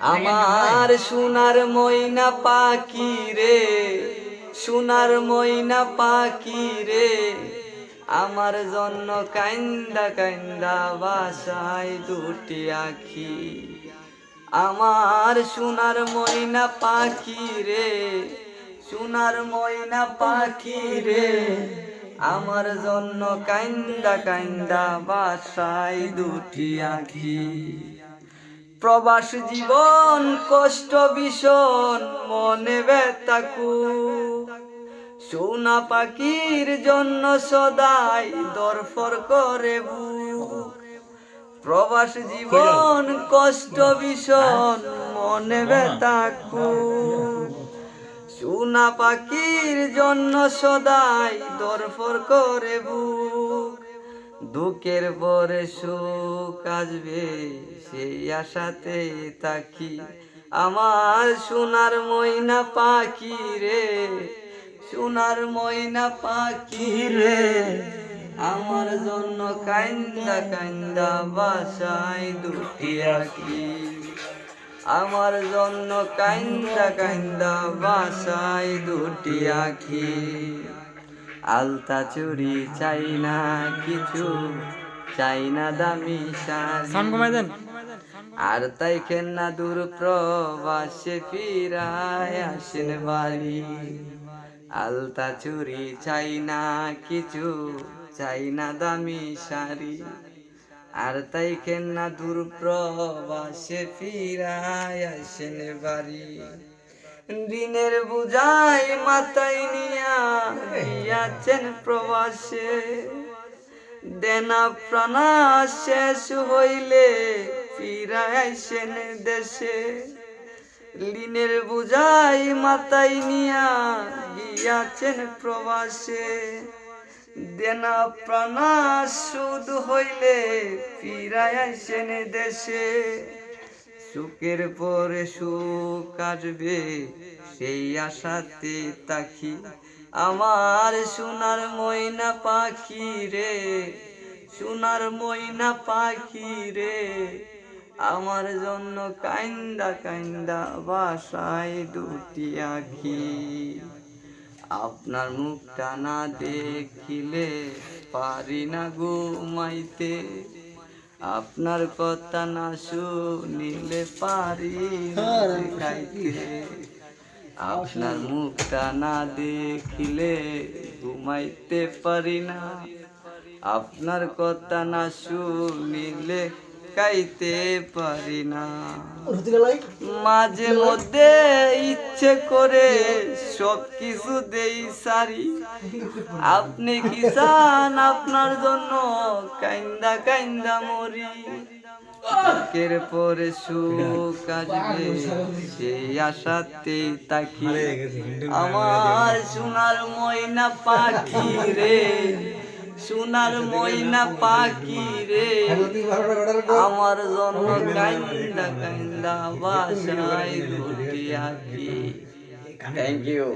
আমার সোনার ময়না পাখি রে, সোনার ময়না পাখি রে, আমার জন্য কান্দা কান্দা বাসায় দুটি আখি। আমার সোনার ময়না পাখি রে, সোনার ময়না পাখি রে, আমার জন্য কান্দা কান্দা বাসায় দুটি আখি। প্রবাস জীবন কষ্ট ভীষণ, মনে ব্যথাকু সোনা পাখির জন্য সদাই দরফর করে প্রবাস জীবন কষ্ট ভীষণ, মনে ব্যথাকু সোনা পাখির জন্য সদাই দরফর করে দুঃখের পরে সুখ আসবে, সেই আশাতে তাকি আমার সোনার ময়না পাখি রে, সোনার ময়না পাখি রে, আমার জন্য কান্দা কান্দা বাসায় দুটি আঁকি। আমার জন্য কান্দা কান্দা বাসায় দুটি আঁকি। আলতা চুরি চাই না কিছু চাই না দামি দেন। আর তাই না দূর প্রবাসে ফিরায় আসেন বাড়ি। আলতা চুরি চাই না কিছু চাই না দামি শাড়ি। আর তাই না দূর প্রবাসে ফিরায় আসেন বাড়ি। দিনের বুঝাই মাথায় নিয়া প্রবাসে। দেনা প্রাণা শেষ হইলে ফিরাইছেন দেশে। লিনের বুঝাই মাথায় নিয়া গিয়াছেন প্রবাসে। দেনা প্রাণা সুদ হইলে ফিরাইছেন দেশে। সুখের পরে সুখ আসবে, সেই আশাতে তাকি। আমার সোনার ময়না পাখি রে, সোনার ময়না পাখি রে, আমার জন্য কান্দা কাইন্দা বাসায় দুটি আখি। আপনার মুখটা না দেখিলে পারি না ঘুমাইতে। আপনার কথা না শুনিলে পারি খাইতে আপনার মুখটা না দেখিলে ঘুমাইতে পারি না। আপনার কথা না শুনিলে খাইতে পারি না। মাঝে মধ্যে ইচ্ছে করে সব কিছু দেই সারি। আপনি কি চান আপনার জন্য? কাইন্দা কাইন্দা মরি। পরে সুখ আসবে সেই আশাতে তাকি আমার সোনার ময়না পাখি রে। সোনার ময়না পাখি রে। আমার জন্য কান্দা কাইন্দা বাসায় রুটি আঁকি। Thank you